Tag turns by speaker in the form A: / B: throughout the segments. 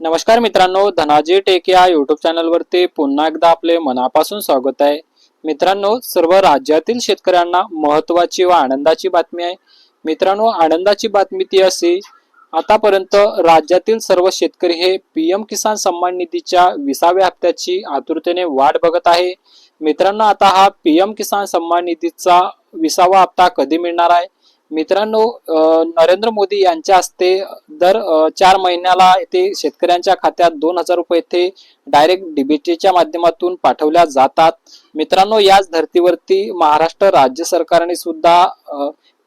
A: नमस्कार मित्रांनो धनाजी टेक या युट्यूब चॅनलवरती पुन्हा एकदा आपले मनापासून स्वागत आहे. मित्रांनो सर्व राज्यातील शेतकऱ्यांना महत्वाची व आनंदाची बातमी आहे. मित्रांनो आनंदाची बातमी ती अशी आतापर्यंत राज्यातील सर्व शेतकरी हे पीएम किसान सन्मान निधीच्या विसाव्या हप्त्याची आतुरतेने वाट बघत आहे. मित्रांनो आता हा पीएम किसान सन्मान निधीचा विसावा हप्ता कधी मिळणार आहे? मित्रांनो नरेंद्र मोदी यांच्या हस्ते दर चार महिन्याला येथे शेतकऱ्यांच्या खात्यात दोन हजार रुपये येथे डायरेक्ट डीबीटीच्या माध्यमातून पाठवल्या जातात. मित्रांनो याच धर्तीवरती महाराष्ट्र राज्य सरकारने सुद्धा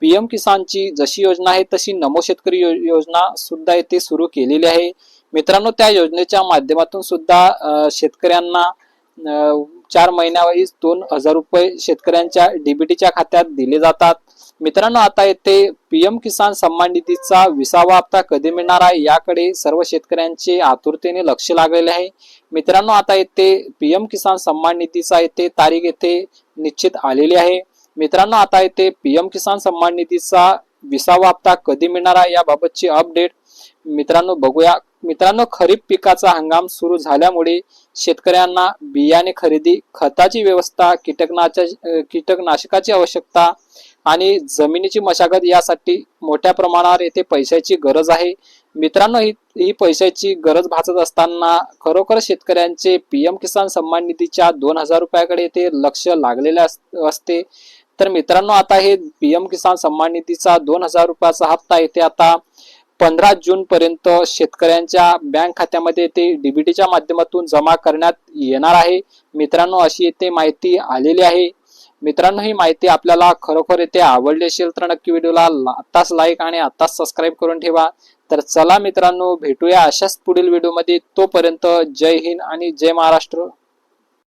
A: पीएम किसानची जशी योजना आहे तशी नमो शेतकरी योजना सुद्धा येथे सुरू केलेली आहे. मित्रांनो त्या योजनेच्या माध्यमातून सुद्धा शेतकऱ्यांना चार महिन्यावेळीच दोन हजार रुपये शेतकऱ्यांच्या डीबीटीच्या खात्यात दिले जातात. मित्रांनो आता येथे पीएम किसान सन्मान निधीचा विसावा हप्ता कधी मिळणार आहे याकडे सर्व शेतकऱ्यांचे आतुरतेने लक्ष लागलेले आहे. मित्रांनो आता येथे पीएम किसान सन्मान निधीचा येथे तारीख येथे निश्चित आलेली आहे. मित्रांनो आता येथे पीएम किसान सन्मान निधीचा विसावा हप्ता कधी मिळणार आहे याबाबतची अपडेट मित्रांनो बघूया. मित्रांनो खरीप पिकाचा हंगाम सुरू झाल्यामुळे शेतकऱ्यांना बियाणे खरेदी खताची व्यवस्था कीटकनाच्या कीटकनाशकाची आवश्यकता आणि जमिनीची मशागत यासाठी मोठ्या प्रमाणावर येथे पैशाची गरज आहे. मित्रांनो ही ही पैशाची गरज भासत असताना खरोखर शेतकऱ्यांचे पीएम किसान सन्मान निधीच्या दोन हजार रुपयाकडे येथे लक्ष लागलेले अस- असते. तर मित्रांनो आता हे पीएम किसान सन्मान निधीचा दोन हजार रुपयाचा हप्ता येथे आता पंधरा जून पर्यंत शेतकऱ्यांच्या बँक खात्यामध्ये ते डीबीटीच्या माध्यमातून जमा करण्यात येणार आहे. मित्रांनो अशी येथे माहिती आलेली आहे. मित्रांनो ही माहिती आपल्याला खरोखर येथे आवडली असेल तर नक्की व्हिडिओला आत्ताच लाईक आणि आत्ताच सबस्क्राईब करून ठेवा. तर चला मित्रांनो भेटूया अशाच पुढील व्हिडिओमध्ये तोपर्यंत जय हिंद आणि जय महाराष्ट्र.